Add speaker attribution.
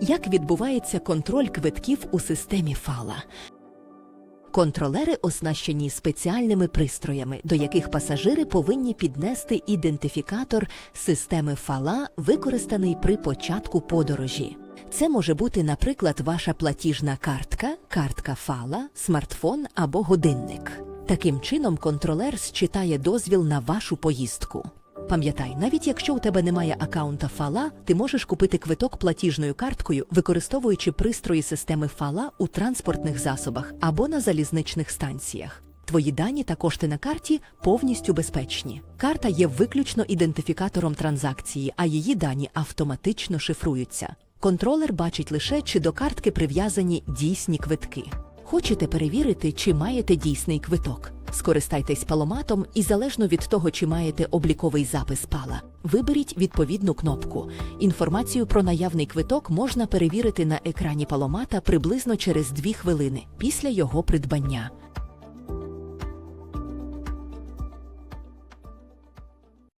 Speaker 1: Як відбувається контроль квитків у системі фала? Контролери оснащені спеціальними пристроями, до яких пасажири повинні піднести ідентифікатор системи фала, використаний при початку подорожі. Це може бути, наприклад, ваша платіжна картка, картка фала, смартфон або годинник. Таким чином, контролер считає дозвіл на вашу поїздку. Пам'ятай, навіть якщо у тебе немає акаунта фала, ти можеш купити квиток платіжною карткою, використовуючи пристрої системи фала у транспортних засобах або на залізничних станціях. Твої дані та кошти на карті повністю безпечні. Карта є виключно ідентифікатором транзакції, а її дані автоматично шифруються. Контролер бачить лише, чи до картки прив'язані дійсні квитки. Хочете перевірити, чи маєте дійсний квиток? Скористайтесь паломатом і залежно від того, чи маєте обліковий запис пала, виберіть відповідну кнопку. Інформацію про наявний квиток можна перевірити на екрані паломата приблизно через 2 хвилини після його придбання.